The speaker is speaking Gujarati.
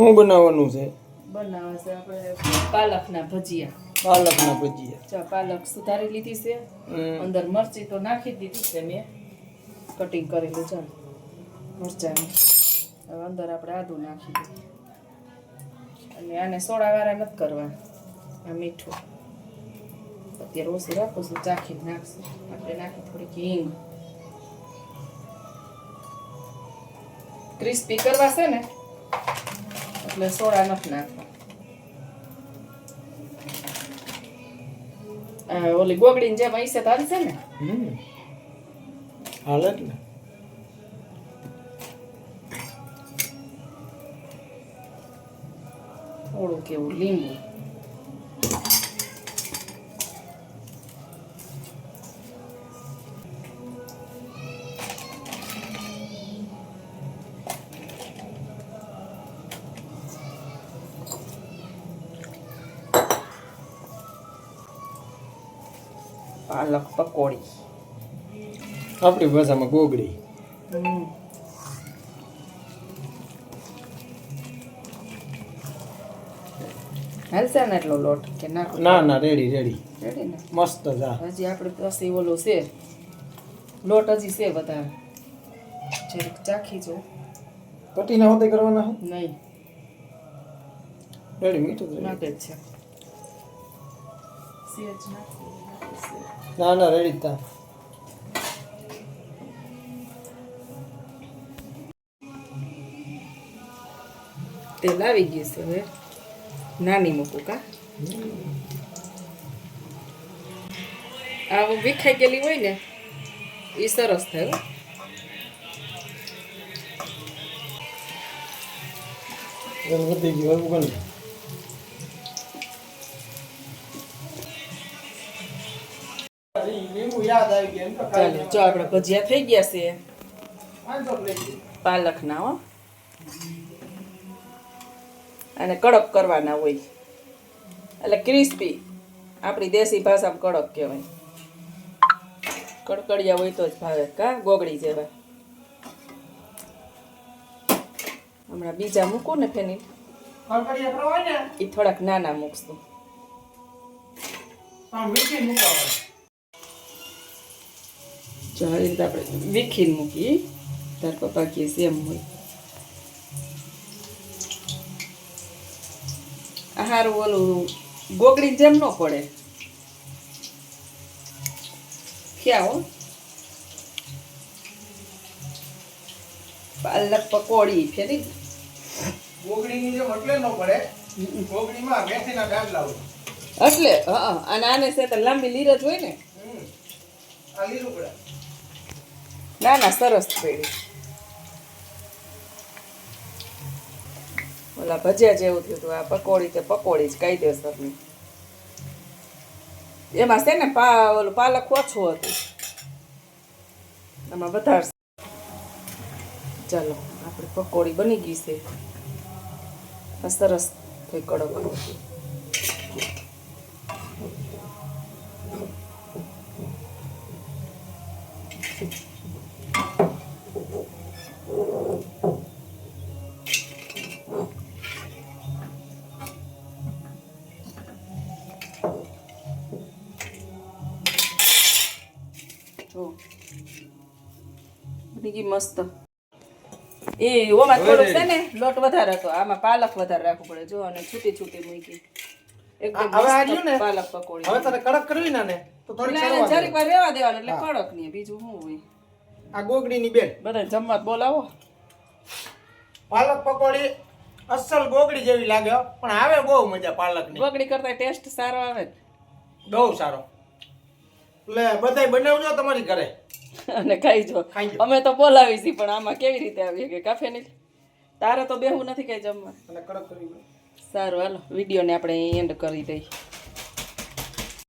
શું બનાવવાનું છે? બનાવવા છે આપણે પાલકના ભજીયા. પાલકના ભજીયા. ચા પાલક સુધારી લીધી છે. અંદર મરચી તો નાખી દીધી છે મેં. કટિંગ કરેલું ચાલ. મરચાંની. હવે અંદર આપણે આદું નાખી દીધું અને આને સોડાવાળા નથી કરવા આ મીઠું. અત્યારે ઓછું રાખું છું ચાખીને નાખશું. આપણે નાખી થોડીક હિંગ. ક્રિસ્પી કરવા છે ને? એટલે સોડા નથી નાખવા આ ઓલી ગોગડીની જેમ અહીંસે તારી છે ને હમ હાલે ને થોડુંક એવું લીંબુ પાલક પકોડી. આપણી ભાષામાં ગોગડી. હાલશે ને એટલો લોટ કે ના ના ના રેડી રેડી. રેડી ને? મસ્ત જા હજી આપણે પાસે ઓલો છે. લોટ હજી છે વધારે જરીક ચાખી જો. પટીના હોતે કરવાના નહીં. રેડી મીઠું નાખે છે. ના ના રેડી તા તેલ આવી ગયું છે હવે. નાની મૂકું કા? આવું વિખાઈ ગયેલી હોય ને એ સરસ થાય વધી ગયું ચાલો જો આપણે ભજીયા થઈ ગયા છે. પાલકના હો. અને કડક કરવાના હોય. એટલે ક્રિસ્પી આપણી દેશી ભાષામાં કડક કહેવાય. કડકડિયા હોય તો જ ભાવે કા? ગોગડી જેવા. હમણાં બીજા મૂકું ને ફેની. એ થોડાક નાના મૂકશું. મૂકવા જો આવી રીતે આપણે વીખીને મૂકીએ. તાર પપ્પા કહે સેમ હોય. આ હારું ઓલું ગોગડી જેમ ન પડે. હો? પાલક પકોડી ફેરી. ગોગડીની જેમ એટલે ન પડે. ગોગડીમાં મેથીના ગાંઠલા લાવો. એટલે હા. અને આને છે તો લાંબી લીરજ હોય ને? હમ. આ લીલું પડે. ના ના, સરસ પડી ઓલા ભજીયા જેવું થયું હતું આ પકોડી તે પકોડી જ કાયદેસરની એમાં છે ને પા, ઓલું પાલક ઓછું હતું. એમાં વધારે ચાલો, આપણે પકોડી બની ગઈ છે. સરસ થઈ કડક જો. બની મસ્ત. એ ઓમાં થોડુંક છે ને લોટ વધારે હતો. આમાં પાલક વધારે રાખવું પડે. જો અને છૂટી છૂટી મૂકી. એકદમ પાલક પકોડી. હવે કડક કરવી ને તો થોડી જરીક વાર રહેવા દેવાનું એટલે કડક નહીં બીજું શું હોય? આ ગોગડીની બેન. બધા જમવા બોલાવો. પાલક પકોડી અસલ ગોગડી જેવી લાગે પણ આવે બહુ મજા પાલકની. બગડી કરતા ટેસ્ટ સારો આવે બહુ સારો. એટલે બધાય બનાવજો તમારી ઘરે. અને ખાઈ જો. ખાઈ અમે તો બોલાવી છી પણ આમાં કેવી રીતે આવીએ કે કાફે નહીં તારે તો બેહું નથી કઈ જમવા. સારું હાલો વિડીયોને આપણે એન્ડ કરી દઈએ.